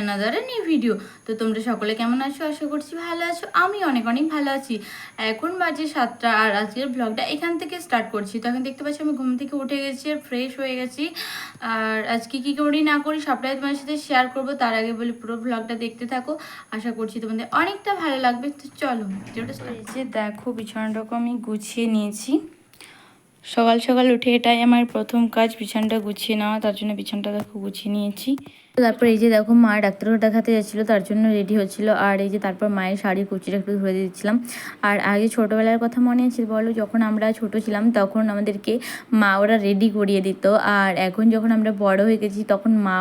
Another new video তো তোমরা সকলে কেমন আছো? আশা করছি ভালো আছো। আমি অনেক অনেক ভালো আছি। এখন বাজে সাতটা আর আজকের ব্লগটা এখান থেকে স্টার্ট করছি। তো এখন দেখতে পাচ্ছি আমি ঘুম থেকে উঠে গেছি আর ফ্রেশ হয়ে গেছি। আর আজকে কী করি না করি সবটাই তোমার সাথে শেয়ার করব। তার আগে বলি পুরো ব্লগটা দেখতে থাকো। আশা করছি তোমাদের অনেকটা ভালো লাগবে। তো চলো দেখো বিছানাটাকে আমি গুছিয়ে নিয়েছি। সকাল সকাল উঠে এটাই আমার প্রথম কাজ, বিছানটা গুছিয়ে নেওয়া। তার জন্য বিছানাটা দেখো গুছিয়ে নিয়েছি। তারপর এই যে দেখো মা ডাক্তারও দেখাতে যাচ্ছিল, তার জন্য রেডি হচ্ছিল। আর এই যে তারপর মায়ের শাড়ি কুচিটা একটু ধরে দিচ্ছিলাম। আর আগে ছোটোবেলার কথা মনে আছে বলো, যখন আমরা ছোট ছিলাম তখন আমাদেরকে মা ওরা রেডি করিয়ে দিত। আর এখন যখন আমরা বড় হয়ে গেছি তখন মা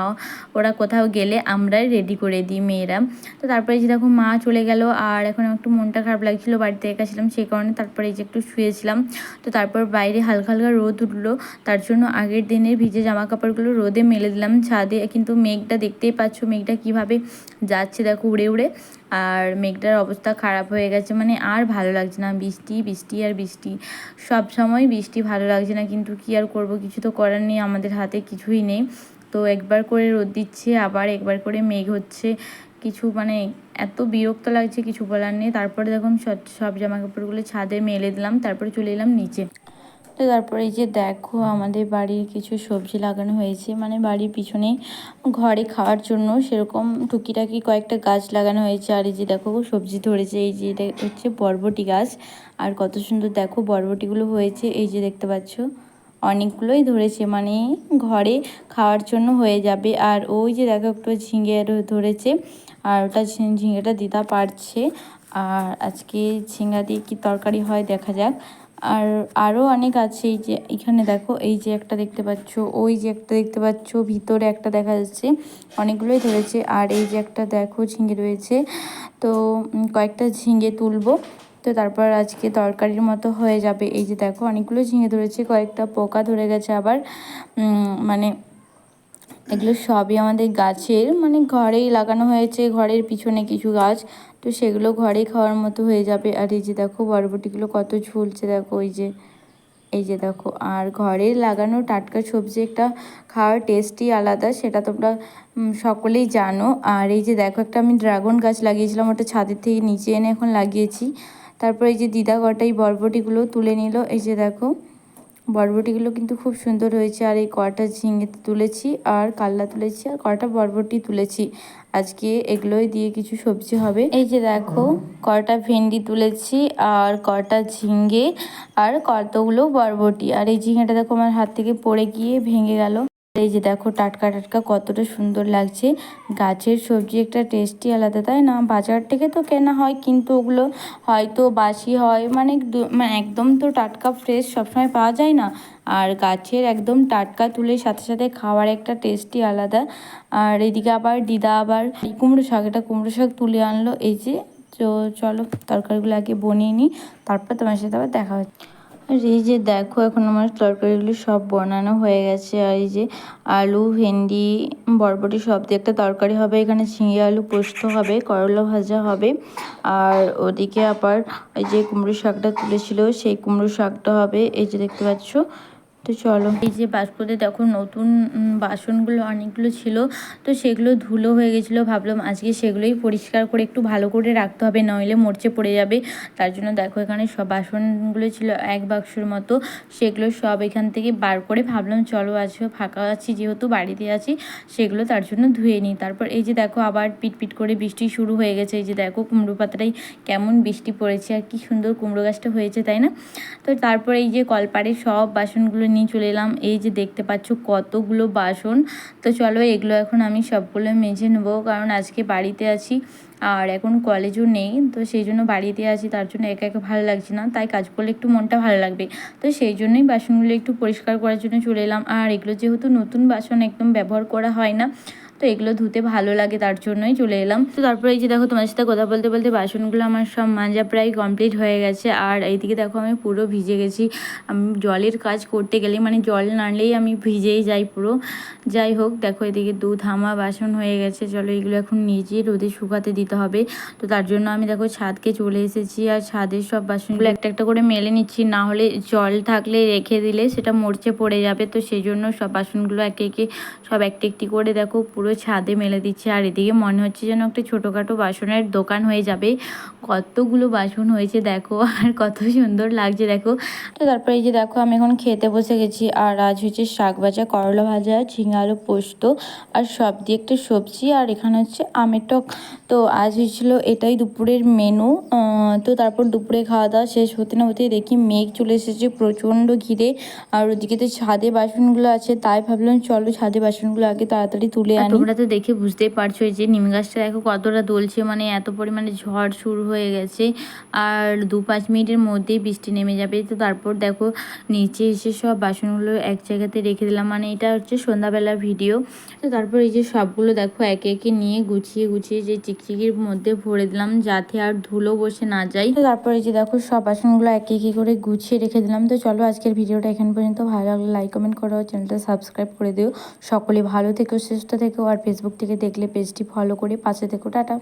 ওরা কোথাও গেলে আমরাই রেডি করে দিই মেয়েরা। তো তারপরে যে দেখো মা চলে গেল, আর এখন একটু মনটা খারাপ লাগছিল, বাড়িতে একা ছিলাম সেই কারণে তারপরে এই যে একটু শুয়েছিলাম। তো তারপর বাইরে হালকা হালকা রোদ উঠল, তার জন্য আগের দিনের ভিজে জামা কাপড়গুলো রোদে মেলে দিলাম ছাদে, কিন্তু মেঘটা দেখতেই পাচ্ছ, মেঘটা কীভাবে যাচ্ছে দেখো উড়ে উড়ে। আর মেঘটার অবস্থা খারাপ হয়ে গেছে মানে আর ভালো লাগছে না। বৃষ্টি বৃষ্টি আর বৃষ্টি। সব সময় বৃষ্টি ভালো লাগছে না, কিন্তু কি আর করব? কিছু তো করার নেই, আমাদের হাতে কিছুই নেই। তো একবার করে রোদ দিচ্ছে, আবার একবার করে মেঘ হচ্ছে। কিছু মানে এত বিরক্ত লাগছে, কিছু বলার নেই। তারপরে দেখুন সব জামা কাপড়গুলো ছাদে মেলে দিলাম, তারপরে চলে এলাম নিচে। তো তারপরে এই যে দেখো আমাদের বাড়ির কিছু সবজি লাগানো হয়েছে মানে বাড়ির পিছনে ঘরে খাওয়ার জন্য সেরকম টুকিটাকি কয়েকটা গাছ লাগানো হয়েছে। আর এই যে দেখো সবজি ধরেছে, এই যে এটা হচ্ছে বরবটি গাছ। আর কত সুন্দর দেখো বরবটিগুলো হয়েছে, এই যে দেখতে পাচ্ছ, অনেকগুলোই ধরেছে মানে ঘরে খাওয়ার জন্য হয়ে যাবে। আর ওই যে দেখো একটু ঝিঙে ধরেছে, আর ওটা ঝিঙেটা দিদা পারছে। আর আজকে ঝিঙ্গা দিয়ে কি তরকারি হয় দেখা যাক। আর আরও অনেক আছে এই যে, এখানে দেখো, এই যে একটা দেখতে পাচ্ছ, ওই যে একটা দেখতে পাচ্ছ, ভিতরে একটা দেখা যাচ্ছে, অনেকগুলোই ধরেছে, আর এই যে একটা দেখো ঝিঙে রয়েছে, তো কয়েকটা ঝিঙে তুলবো, তো তারপর আজকে তরকারির মতো হয়ে যাবে, এই যে দেখো অনেকগুলো ঝিঙে ধরেছে, কয়েকটা পোকা ধরে গেছে আবার মানে এগুলো সবই আমাদের গাছের মানে ঘরেই লাগানো হয়েছে, ঘরের পিছনে কিছু গাছ। তো সেগুলো ঘরেই খাওয়ার মতো হয়ে যাবে। আর এই যে দেখো বরবটিগুলো কত ঝুলছে দেখো ওই যে, এই যে দেখো। আর ঘরে লাগানো টাটকা সবজি একটা খাওয়ার টেস্টই আলাদা, সেটা তোমরা সকলেই জানো। আর এই যে দেখো একটা আমি ড্রাগন গাছ লাগিয়েছিলাম, ওটা ছাদের থেকে নিচে এনে এখন লাগিয়েছি। তারপর এই যে দিদা কটাই বরবটিগুলো তুলে নিল, এই যে দেখো। বরবটিগুলো কিন্তু খুব সুন্দর হয়েছে, আর এই কটা ঝিঙে তুলেছি, আর কাল্লা তুলেছি, আর কটা বরবটি তুলেছি। আজকে এগুলোই দিয়ে কিছু সবজি হবে। এই যে দেখো কটা ভেন্ডি তুলেছি, আর কটা ঝিঙ্গে আর কতগুলো বরবটি। আর এই ঝিঙেটা দেখো আমার হাত থেকে পড়ে গিয়ে ভেঙে গেল। এই যে দেখো টাটকা টাটকা কতটা সুন্দর লাগছে। গাছের সবজি একটা টেস্টই আলাদা, তাই না? বাজার থেকে তো কেনা হয়, কিন্তু ওগুলো হয়তো বাসি হয় মানে মানে একদম তো টাটকা ফ্রেশ সবসময় পাওয়া যায় না। আর গাছের একদম টাটকা তুলে সাথে সাথে খাওয়ার একটা টেস্টই আলাদা। আর এদিকে আবার দিদা আবার এই কুমড়ো শাক এটা কুমড়ো শাক তুলে আনলো। এই যে, তো চলো তরকারিগুলো আগে বনিয়ে নিই, তারপর তোমার সাথে আবার দেখা হচ্ছে। আর এই যে দেখো, এখন আমার তরকারিগুলো সব বানানো হয়ে গেছে। আর এই যে আলু, ভেন্ডি, বরবটি সব দিয়ে একটা তরকারি হবে। এখানে ঝিঙে আলু পোস্ত হবে, করলা ভাজা হবে। আর ওদিকে আবার এই যে কুমড়ো শাকটা তুলেছিল, সেই কুমড়ো শাকটা হবে। এই যে দেখতে পাচ্ছ তো চলো। এই যে বাস্পতে দেখো নতুন বাসনগুলো অনেকগুলো ছিল, তো সেগুলো ধুলো হয়ে গেছিল। ভাবলাম আজকে সেগুলোই পরিষ্কার করে একটু ভালো করে রাখতে হবে, নইলে মরচে পড়ে যাবে। তার জন্য দেখো এখানে সব বাসনগুলো ছিল এক বাক্সর মতো, সেগুলো সব এখান থেকে বার করে ভাবলাম চলো আজকে ফাঁকা আছি, যেহেতু বাড়িতে আছি, সেগুলো তার জন্য ধুয়ে নিই। তারপর এই যে দেখো আবার পিট পিট করে বৃষ্টি শুরু হয়ে গেছে, এই যে দেখো কুমড়ো পাতাটাই কেমন বৃষ্টি পড়েছে, আর কি সুন্দর কুমড়ো গাছটা হয়েছে, তাই না? তো তারপরে এই যে কলপাড়ে সব বাসনগুলো নিয়ে চলে এলাম। এই যে দেখতে পাচ্ছ কতগুলো বাসন। তো চলো এগুলো এখন আমি সবগুলো মেজে নেব, কারণ আজকে বাড়িতে আছি আর এখন কলেজও নেই। তো সেই জন্য বাড়িতে আছি, তার জন্য একা একা ভালো লাগছে না। তাই কাজ করলে একটু মনটা ভালো লাগবে। তো সেই জন্যই বাসনগুলো একটু পরিষ্কার করার জন্য চলে এলাম। আর এগুলো যেহেতু নতুন বাসন, একদম ব্যবহার করা হয় না। তো এগুলো ধুতে ভালো লাগে তার জন্যই চলে এলাম। তো তারপরে এই যে দেখো তোমার সাথে কথা বলতে বলতে বাসনগুলো আমার সব মাজা প্রায় কমপ্লিট হয়ে গেছে। আর এইদিকে দেখো আমি পুরো ভিজে গেছি। আমি জলের কাজ করতে গেলে মানে জল নাড়লেই আমি ভিজেই যাই পুরো। যাই হোক, দেখো এদিকে দুধ হামা বাসন হয়ে গেছে। চলো এগুলো এখন নিজে রোদে শুকাতে দিতে হবে। তো তার জন্য আমি দেখো ছাদকে চলে এসেছি আর ছাদের সব বাসনগুলো একটা একটা করে মেলে নিচ্ছি। না হলে জল থাকলে রেখে দিলে সেটা মরচে পড়ে যাবে। তো সেই জন্য সব বাসনগুলো একে একে সব একটি একটি করে দেখো পুরো ছাদে মেলে দিচ্ছে। আর এদিকে মনে হচ্ছে যেন একটা ছোটোখাটো বাসনের দোকান হয়ে যাবে। কতগুলো বাসন হয়েছে দেখো, আর কত সুন্দর লাগছে দেখো। তো তারপরে এই যে দেখো, আমি এখন খেতে বসে গেছি। আর আজ হচ্ছে শাক ভাজা, করলা ভাজা, ঝিঙে আলু পোস্ত, আর সব দিয়ে একটা সবজি, আর এখানে হচ্ছে আমের টক। তো আজ হয়েছিল এটাই দুপুরের মেনু তো তারপর দুপুরে খাওয়া দাওয়া শেষ হতে না হতেই দেখি মেঘ চলে এসেছে প্রচণ্ড ঘিরে। আর ওদিকে তো ছাদে বাসনগুলো আছে, তাই ভাবলাম চলো ছাদে বাসনগুলো আগে তাড়াতাড়ি তুলে আনি। তোমরা তো দেখে বুঝতেই পারছ যে নিম গাছটা দেখো কতটা দোলছে মানে এত পরিমাণে ঝড় শুরু হয়ে গেছে। আর দু পাঁচ মিনিটের মধ্যেই বৃষ্টি নেমে যাবে। তো তারপর দেখো নিচে এসে সব বাসনগুলো এক জায়গাতে রেখে দিলাম। মানে এটা হচ্ছে সন্ধ্যাবেলার ভিডিও। তো তারপর এই যে সবগুলো দেখো একে একে নিয়ে গুছিয়ে গুছিয়ে যে চিকচিকির মধ্যে ভরে দিলাম যাতে আর ধুলো বসে না যায়। তো তারপর এই যে দেখো সব বাসনগুলো একে একে করে গুছিয়ে রেখে দিলাম। তো চলো আজকের ভিডিওটা এখান পর্যন্ত। ভালো লাগলে লাইক কমেন্ট করো চ্যানেলটা সাবস্ক্রাইব করে দিও। সকলে ভালো থেকো, সুস্থ থেকো। আর ফেসবুক থেকে দেখলে পেজটি ফলো করে পাশে থেকো টাটা।